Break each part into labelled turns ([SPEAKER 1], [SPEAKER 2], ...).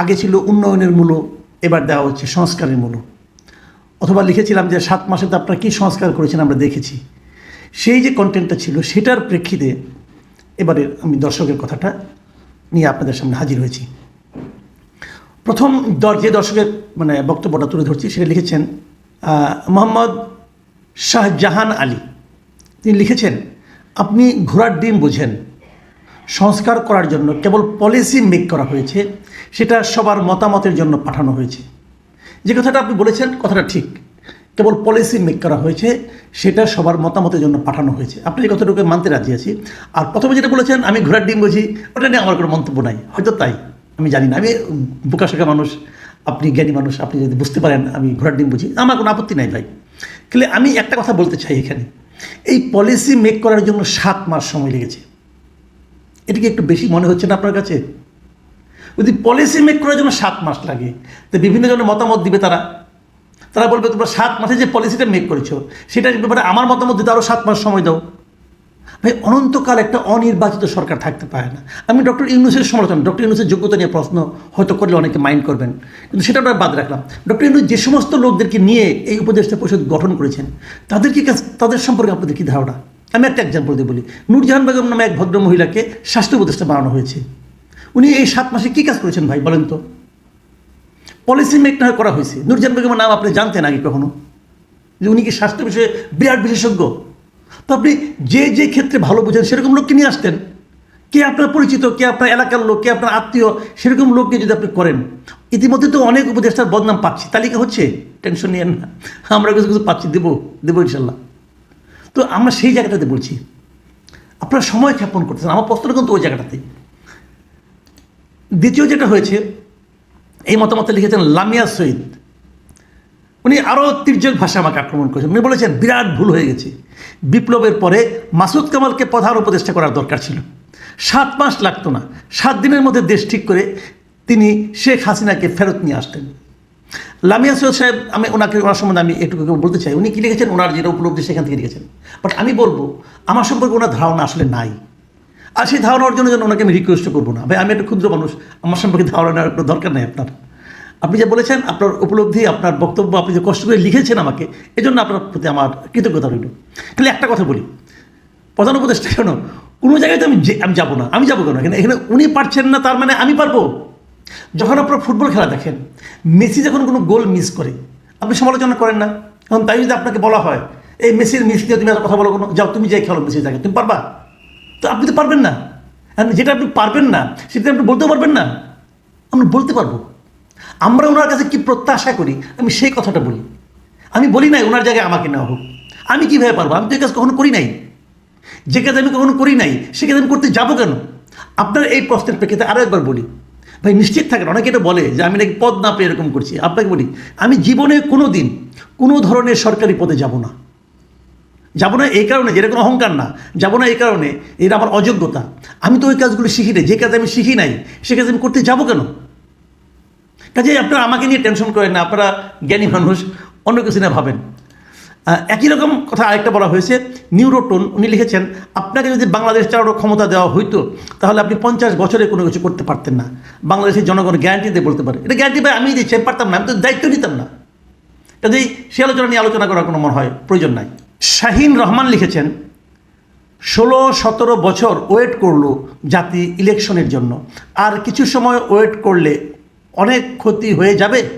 [SPEAKER 1] আগে ছিল উন্নয়নের মূল্য এবার দেওয়া হচ্ছে সংস্কারের মূল্য অথবা লিখেছিলাম যে সাত মাসে তো আপনারা কী সংস্কার করেছেন আমরা দেখেছি। সেই যে কন্টেন্টটা ছিল, সেটার প্রেক্ষিতে এবারে আমি দর্শকের কথাটা নিয়ে আপনাদের সামনে হাজির হয়েছি। প্রথম যে দর্শকের মানে বক্তব্যটা তুলে ধরছি, সেটা লিখেছেন মোহাম্মদ শাহজাহান আলী। তিনি লিখেছেন, আপনি ঘোড়ার ডিম বোঝেন। সংস্কার করার জন্য কেবল পলিসি মেক করা হয়েছে। সেটা সবার মতামতের জন্য পাঠানো হয়েছে। যে কথাটা আপনি বলেছেন, কথাটা ঠিক। কেবল পলিসি মেক করা হয়েছে, সেটা সবার মতামতের জন্য পাঠানো হয়েছে। আপনি এই কথাটুকু মানতে রাজি আছি। আর প্রথমে যেটা বলেছেন, আমি ঘোড়ার ডিম বুঝি ওটা নিয়ে আমার কোনো মন্তব্য নাই। হয়তো তাই, আমি জানি না। আমি বোকাশোকা মানুষ, আপনি জ্ঞানী মানুষ, আপনি যদি বুঝতে পারেন, আমি ঘোড়ার ডিম বুঝি আমার কোনো আপত্তি নাই ভাই। কিন্তু আমি একটা কথা বলতে চাই এখানে। এই পলিসি মেক করার জন্য সাত মাস সময় লেগেছে। এটা কি একটু বেশি মনে হচ্ছে না আপনার কাছে? যদি পলিসি মেক করার জন্য সাত মাস লাগে, তো বিভিন্ন জনের মতামত দিবে তারা। তারা বলবে, তোমরা সাত মাসে যে পলিসিটা মেক করেছ, সেটার ব্যাপারে আমার মতামত দিতে আরও সাত মাস সময় দাও। ভাই, অনন্তকাল একটা অনির্বাচিত সরকার থাকতে পারে না। আমি ডক্টর ইউনুসের সমালোচনা, ডক্টর ইউনুসের যোগ্যতা নিয়ে প্রশ্ন হয়তো করলে অনেকে মাইন্ড করবেন। কিন্তু সেটা আমরা বাদ রাখলাম। ডক্টর ইউনুস যে সমস্ত লোকদেরকে নিয়ে এই উপদেষ্টা পরিষদ গঠন করেছেন তাদের কি কাজ- তাদের সম্পর্কে আপনাদের কী ধারণা? আমি একটা এক্সাম্পল দিয়ে বলি। নূরজাহান বেগম নামে এক ভদ্র মহিলাকে স্বাস্থ্য উপদেষ্টা বানানো হয়েছে। উনি এই সাত মাসে কী কাজ করেছেন ভাই, বলেন তো? পলিসি মেক না করা হয়েছে। নূরজাহান বেগমের নাম আপনি জানতেন আগে কখনো? যে উনি কি স্বাস্থ্য বিষয়ে বিরাট বিশেষজ্ঞ? তো আপনি যে যে ক্ষেত্রে ভালো বুঝেন, সেরকম লোককে নিয়ে আসতেন। কে আপনার পরিচিত, কে আপনার এলাকার লোক, কে আপনার আত্মীয়, সেরকম লোককে যদি আপনি করেন, ইতিমধ্যে তো অনেক উপদেষ্টার বদনাম পাচ্ছি। তালিকা হচ্ছে? টেনশন নিয়েন না। আমরা কিছু কিছু পাচ্ছি, দেবো দেবো ইনশাল্লাহ। তো আমরা সেই জায়গাটাতে বলছি। আপনারা সময় ক্ষেপণ করতেছেন। আমার প্রশ্নটা কিন্তু ওই জায়গাটাতেই দ্বিতীয় যেটা হয়েছে, এই মতামতে লিখেছেন লামিয়া সৈয়দ। উনি আরও তির্যক ভাষা আমাকে আক্রমণ করেছেন। উনি বলেছেন, বিরাট ভুল হয়ে গেছে। বিপ্লবের পরে মাসুদ কামালকে প্রধান উপদেষ্টা করার দরকার ছিল। সাত মাস লাগতো না। সাত দিনের মধ্যে দেশ ঠিক করে তিনি শেখ হাসিনাকে ফেরত নিয়ে আসতেন। লামিয়া সৈয়দ সাহেব, আমি ওনাকে, ওনার সম্বন্ধে আমি একটু বলতে চাই। উনি কি লিখেছেন? ওনার যেটা উপলব্ধি সেখান থেকে লিখেছেন। বাট আমি বলব, আমার সম্পর্কে ওনার ধারণা আসলে নাই। আর সেই ধারণা অর্জনের জন্য ওনাকে আমি রিকোয়েস্ট করব না। ভাই, আমি একটা ক্ষুদ্র মানুষ, আমার সম্পর্কে ধারণা নেওয়ার কোনো দরকার নেই আপনার। আপনি যে বলেছেন, আপনার উপলব্ধি, আপনার বক্তব্য, আপনি যে কষ্ট করে লিখেছেন আমাকে এই জন্য আপনার প্রতি আমার কৃতজ্ঞতা রইল। খালি একটা কথা বলি। প্রধান উপদেষ্টা কেন কোনো জায়গায় তো আমি আমি যাব না। আমি যাব কেন? এখানে এখানে উনি পারছেন না, তার মানে আমি পারব। যখন আপনার ফুটবল খেলা দেখেন, মেসি যখন কোনো গোল মিস করে, আপনি সমালোচনা করেন না। এখন তাই যদি আপনাকে বলা হয়, এই মেসির মিস নিয়ে তুমি কথা বলো কোনো? যাও, তুমি যাই খেলো মেসির জায়গায়। তুমি পারবা? তো আপনি তো পারবেন না। যেটা আপনি পারবেন না, সেটা আপনি বলতেও পারবেন না। আমরা বলতে পারব। আমরা ওনার কাছে কি প্রত্যাশা করি, আমি সেই কথাটা বলি। আমি বলি নাই, ওনার জায়গায় আমাকে নেওয়া হোক। আমি কীভাবে পারব? আমি তো এই কাজ কখনো করি নাই। যে কাজ আমি কখনো করি নাই, সে কাজ আমি করতে যাব কেন? আপনার এই প্রশ্নের প্রেক্ষিতে আরও একবার বলি। ভাই, নিশ্চিত থাকেন, অনেকে এটা বলে যে আমি নাকি পদ না পেয়ে এরকম করছি। আপনাকে বলি, আমি জীবনে কোনো দিন কোনো ধরনের সরকারি পদে যাব না। যাব না এই কারণে, যেটা কোনো অহংকার না, যাব না এই কারণে, এটা আমার অযোগ্যতা। আমি তো ওই কাজগুলো শিখি নাই, যে কাজ আমি শিখি নাই, সে কাজ আমি করতে যাব কেন? কাজে আপনারা আমাকে নিয়ে টেনশন করেন না, আপনারা জ্ঞানী মানুষ, অন্য কিছু না ভাবেন। একই রকম কথা আরেকটা বলা হয়েছে, নিউরোটন, উনি লিখেছেন, আপনাকে যদি বাংলাদেশ চালানোর ক্ষমতা দেওয়া হইতো, তাহলে আপনি পঞ্চাশ বছরে কোনো কিছু করতে পারতেন না। বাংলাদেশের জনগণ গ্যারান্টি দিয়ে বলতে পারে। এটা গ্যারান্টি ভাই, আমি দিচ্ছি পারতাম না, আমি তো দায়িত্ব নিতাম না। কাজেই সে আলোচনা নিয়ে আলোচনা করার কোনো মনে হয়, প্রয়োজন নাই। শাহিন রহমান লিখেছেন, ষোলো, সতেরো বছর ওয়েট করল জাতি ইলেকশনের জন্য। আর কিছু সময় ওয়েট করলে অনেক ক্ষতি হয়ে যাবে?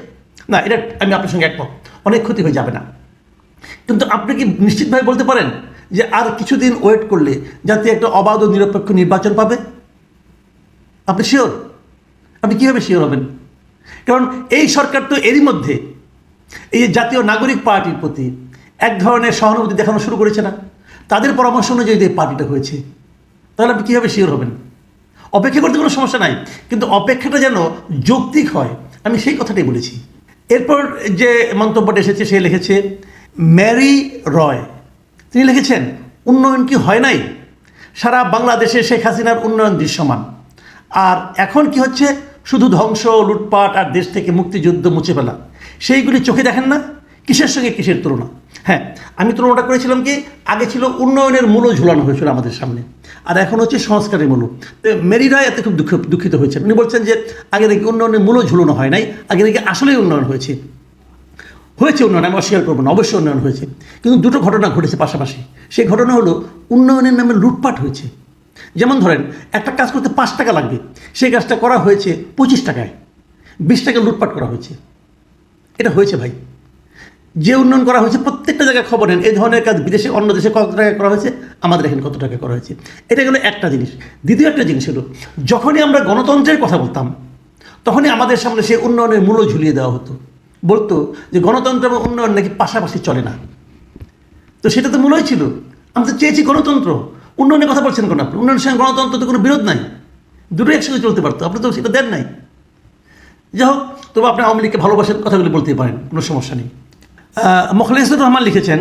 [SPEAKER 1] না, এটা আমি আপনার সঙ্গে একমত। অনেক ক্ষতি হয়ে যাবে না। কিন্তু আপনি কি নিশ্চিতভাবে বলতে পারেন যে আর কিছুদিন ওয়েট করলে জাতি একটা অবাধ ও নিরপেক্ষ নির্বাচন পাবে? আপনি শিওর? আপনি কীভাবে শিওর হবেন? কারণ এই সরকার তো এরই মধ্যে এই জাতীয় নাগরিক পার্টির প্রতি এক ধরনের সহানুভূতি দেখানো শুরু করেছে না। তাদের পরামর্শ অনুযায়ী এই পার্টিটা হয়েছে, তাহলে আপনি কীভাবে শিওর হবেন? অপেক্ষা করতে কোনো সমস্যা নাই, কিন্তু অপেক্ষাটা যেন যৌক্তিক হয়, আমি সেই কথাটাই বলেছি। এরপর যে মন্তব্যটা এসেছে, সে লিখেছে ম্যারি রয়। তিনি লিখেছেন, উন্নয়ন কি হয় নাই? সারা বাংলাদেশে শেখ হাসিনার উন্নয়ন দৃশ্যমান। আর এখন কি হচ্ছে? শুধু ধ্বংস, লুটপাট আর দেশ থেকে মুক্তিযুদ্ধ মুছে ফেলা। সেইগুলি চোখে দেখেন না? কিসের সঙ্গে কিসের তুলনা? হ্যাঁ আমি তুলনাটা করেছিলাম কি, আগে ছিল উন্নয়নের মূল্য ঝুলানো হয়েছিল আমাদের সামনে। আর এখন হচ্ছে সংস্কারের মূল। মেরিরা এতে খুব দুঃখ, দুঃখিত হয়েছেন উনি বলছেন যে আগে নাকি উন্নয়নের মূল্য ঝুলানো হয় নাই, আগে নাকি আসলেই উন্নয়ন হয়েছে। হয়েছে উন্নয়ন, আমি অস্বীকার করব না, অবশ্যই উন্নয়ন হয়েছে। কিন্তু দুটো ঘটনা ঘটেছে পাশাপাশি। সেই ঘটনা হলো, উন্নয়নের নামে লুটপাট হয়েছে। যেমন ধরেন, একটা কাজ করতে পাঁচ টাকা লাগবে, সেই কাজটা করা হয়েছে পঁচিশ টাকায়। বিশ টাকা লুটপাট করা হয়েছে। এটা হয়েছে ভাই। যে উন্নয়ন করা হয়েছে, প্রত্যেকটা জায়গায় খবর নেন। এই ধরনের কাজ বিদেশে, অন্য দেশে কত টাকা করা হয়েছে? আমাদের এখানে কত টাকা করা হয়েছে? এটা গেলো একটা জিনিস। দ্বিতীয় একটা জিনিস হলো, যখনই আমরা গণতন্ত্রের কথা বলতাম, তখনই আমাদের সামনে সেই উন্নয়নের মূল্য ঝুলিয়ে দেওয়া হতো। বলতো যে গণতন্ত্র এবং উন্নয়ন নাকি পাশাপাশি চলে না। তো সেটা তো মূলই ছিল। আমি তো চেয়েছি গণতন্ত্র। উন্নয়নের কথা বলছেন কেন আপনি? উন্নয়নের সঙ্গে গণতন্ত্র তো কোনো বিরোধ নাই। দুটোই একসঙ্গে চলতে পারতো। আপনি তো সেটা দেন নাই। যাই হোক, তবু আপনি আওয়ামী লীগকে ভালোবাসার কথাগুলি বলতেই পারেন, কোনো সমস্যা নেই। মোখলেসুর রহমান লিখেছেন,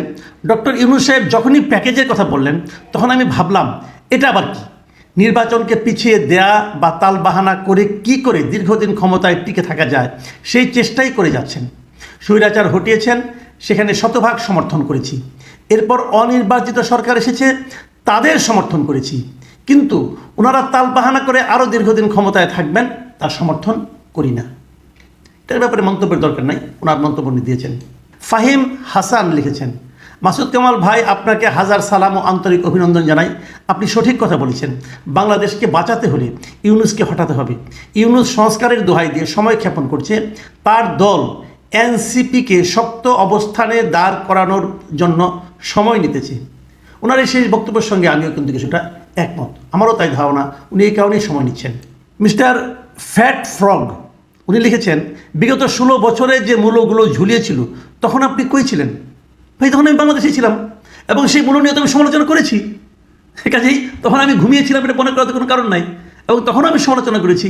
[SPEAKER 1] ডক্টর ইউনুস সাহেব যখনই প্যাকেজের কথা বললেন, তখন আমি ভাবলাম, এটা আবার কি? নির্বাচনকে পিছিয়ে দেয়া বা তাল বাহানা করে কি করে দীর্ঘদিন ক্ষমতায় টিকে থাকা যায়, সেই চেষ্টাই করে যাচ্ছেন। স্বৈরাচার হটিয়েছেন, সেখানে শতভাগ সমর্থন করেছি। এরপর অনির্বাচিত সরকার এসেছে, তাদের সমর্থন করেছি। কিন্তু ওনারা তাল বাহানা করে আরও দীর্ঘদিন ক্ষমতায় থাকবেন, তার সমর্থন করি না। এটার ব্যাপারে মন্তব্যের দরকার নাই, ওনার মন্তব্য দিয়েছেন। ফাহিম হাসান লিখেছেন, মাসুদ কামাল ভাই আপনাকে হাজার সালাম ও আন্তরিক অভিনন্দন জানাই। আপনি সঠিক কথা বলেছেন। বাংলাদেশকে বাঁচাতে হলে ইউনুসকে হটাতে হবে। ইউনুস সংস্কারের দোহাই দিয়ে সময় ক্ষেপণ করছে। তার দল এনসিপিকে শক্ত অবস্থানে দাঁড় করানোর জন্য সময় নিতেছে। ওনার এই শেষ বক্তব্যের সঙ্গে আমিও কিন্তু কিছুটা একমত। আমারও তাই ধারণা। উনি এই কারণেই সময় নিচ্ছেন। মিস্টার ফ্যাট ফ্রগ উনি লিখেছেন, বিগত ষোলো বছরে যে মূল্যগুলো ঝুলিয়েছিল, তখন আপনি কই ছিলেন? ভাই, তখন আমি বাংলাদেশে ছিলাম এবং সেই মূল্য নিয়ে তো আমি সমালোচনা করেছি। কাজেই তখন আমি ঘুমিয়েছিলাম, এটা মনে করার কোনো কারণ নাই। এবং তখনও আমি সমালোচনা করেছি।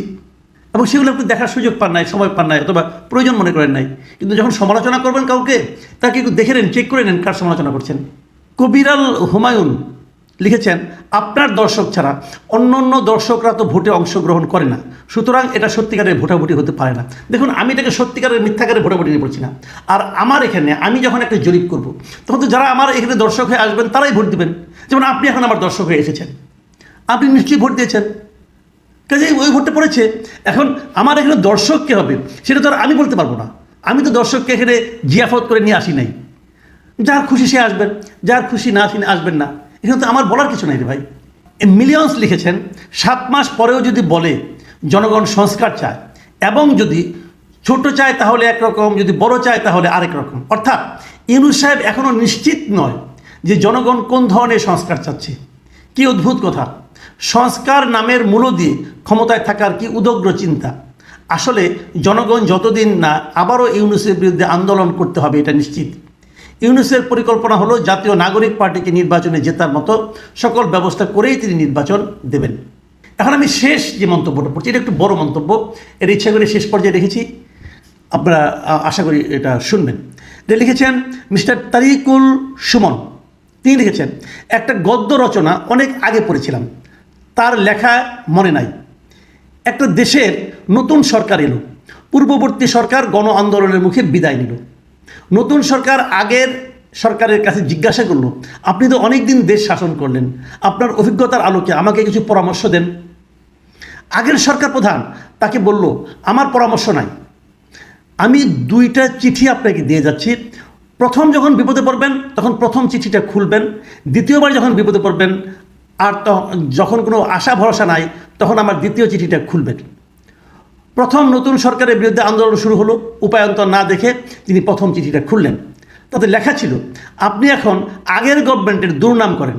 [SPEAKER 1] এবং সেগুলো আপনি দেখার সুযোগ পান নাই, সময় পান নাই, অথবা প্রয়োজন মনে করেন নাই। কিন্তু যখন সমালোচনা করবেন কাউকে, তাকে একটু দেখে নেন চেক করে নেন কার সমালোচনা করছেন। কবিরাল হুমায়ুন লিখেছেন, আপনার দর্শক ছাড়া অন্য অন্য দর্শকরা তো ভোটে অংশগ্রহণ করে না। সুতরাং এটা সত্যিকারের ভোটাভুটি হতে পারে না। দেখুন, আমি এটাকে সত্যিকারের মিথ্যাকারের ভোটাভুটি নিয়ে পড়ছি না। আর আমার এখানে আমি যখন একটা জরিপ করব, তখন তো যারা আমার এখানে দর্শক হয়ে আসবেন, তারাই ভোট দেবেন। যেমন আপনি এখন আমার দর্শক হয়ে এসেছেন। আপনি নিশ্চয়ই ভোট দিয়েছেন। কাজে ওই ভোটটা পড়েছে। এখন আমার এখানে দর্শক কে হবে, সেটা তো আর আমি বলতে পারব না। আমি তো দর্শককে এখানে জিয়াফত করে নিয়ে আসি নাই। যার খুশি সে আসবেন, যার খুশি না তিনি আসবেন না। এখানে তো আমার বলার কিছু নাই রে ভাই। মিলিয়ন্স লিখেছেন, সাত মাস পরেও যদি বলে, জনগণ সংস্কার চায়, এবং যদি ছোট চায় তাহলে একরকম, যদি বড় চায় তাহলে আরেক রকম। অর্থাৎ ইউনুস সাহেব এখনও নিশ্চিত নয় যে জনগণ কোন ধরনের সংস্কার চাচ্ছে। কি অদ্ভুত কথা। সংস্কার নামের মূল দিয়ে ক্ষমতায় থাকার কি উদগ্র চিন্তা। আসলে জনগণ যতদিন না আবারও ইউনুসের বিরুদ্ধে আন্দোলন করতে হবে, এটা নিশ্চিত। ইউনুসের পরিকল্পনা হলো জাতীয় নাগরিক পার্টিকে নির্বাচনে জেতার মতো সকল ব্যবস্থা করেই তিনি নির্বাচন দেবেন। এখন আমি শেষ যে মন্তব্যটা পড়ছি, এটা একটু বড় মন্তব্য। এর ইচ্ছা করে শেষ পর্যায়ে রেখেছি। আপনারা আশা করি এটা শুনবেন। এটা লিখেছেন, মিস্টার তারিকুল সুমন। তিনি লিখেছেন, একটা গদ্য রচনা অনেক আগে পড়েছিলাম। তার লেখা মনে নাই। একটা দেশের নতুন সরকার এলো। পূর্ববর্তী সরকার গণ আন্দোলনের মুখে বিদায় নিল। নতুন সরকার আগের সরকারের কাছে জিজ্ঞাসা করল, আপনি তো অনেক দিন দেশ শাসন করলেন, আপনার অভিজ্ঞতার আলোকে আমাকে কিছু পরামর্শ দেন? আগের সরকার প্রধান তাকে বলল, আমার পরামর্শ নাই। আমি দুইটা চিঠি আপনাকে দিয়ে যাচ্ছি। প্রথম যখন বিপদে পড়বেন, তখন প্রথম চিঠিটা খুলবেন। দ্বিতীয়বার যখন বিপদে পড়বেন, আর যখন কোনো আশা ভরসা নাই, তখন আমার দ্বিতীয় চিঠিটা খুলবেন। প্রথম নতুন সরকারের বিরুদ্ধে আন্দোলন শুরু হলো, উপায়ন্তর না দেখে তিনি প্রথম চিঠিটা খুললেন। তাতে লেখা ছিল, আপনি এখন আগের গভর্নমেন্টের দুর্নাম করেন।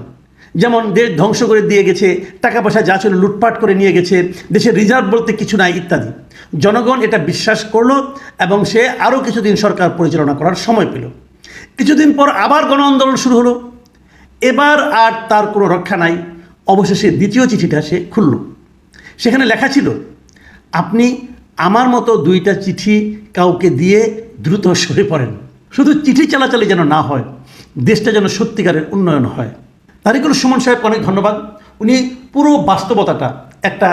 [SPEAKER 1] যেমন দেশ ধ্বংস করে দিয়ে গেছে, টাকা পয়সা যা ছিল লুটপাট করে নিয়ে গেছে, দেশের রিজার্ভ বলতে কিছু নাই ইত্যাদি। জনগণ এটা বিশ্বাস করল এবং সে আরও কিছুদিন সরকার পরিচালনা করার সময় পেল। কিছুদিন পর আবার গণ আন্দোলন শুরু হলো। এবার আর তার কোনো রক্ষা নাই। অবশেষে দ্বিতীয় চিঠিটা সে খুলল। সেখানে লেখা ছিল, আপনি আমার মতো দুইটা চিঠি কাউকে দিয়ে দ্রুত সরে পড়েন। শুধু চিঠি চালাচালি যেন না হয়, দেশটা যেন সত্যিকারের উন্নয়ন হয়। তারিকুল সুমন সাহেব অনেক ধন্যবাদ। উনি পুরো বাস্তবতাটা একটা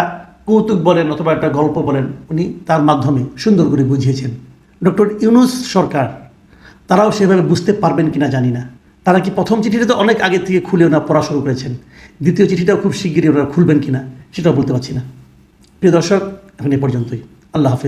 [SPEAKER 1] কৌতুক বলেন অথবা একটা গল্প বলেন উনি তার মাধ্যমে সুন্দর করে বুঝিয়েছেন। ডক্টর ইউনুস সরকার, তারাও সেভাবে বুঝতে পারবেন কিনা জানি না। তারা কি প্রথম চিঠিটা তো অনেক আগে থেকে খুলে ওনারা পড়া শুরু করেছেন। দ্বিতীয় চিঠিটাও খুব শিগগিরই ওনারা খুলবেন কিনা সেটাও বলতে পারছি না। প্রিয় দর্শক, এখন এ পর্যন্তই। اللہ حافظ۔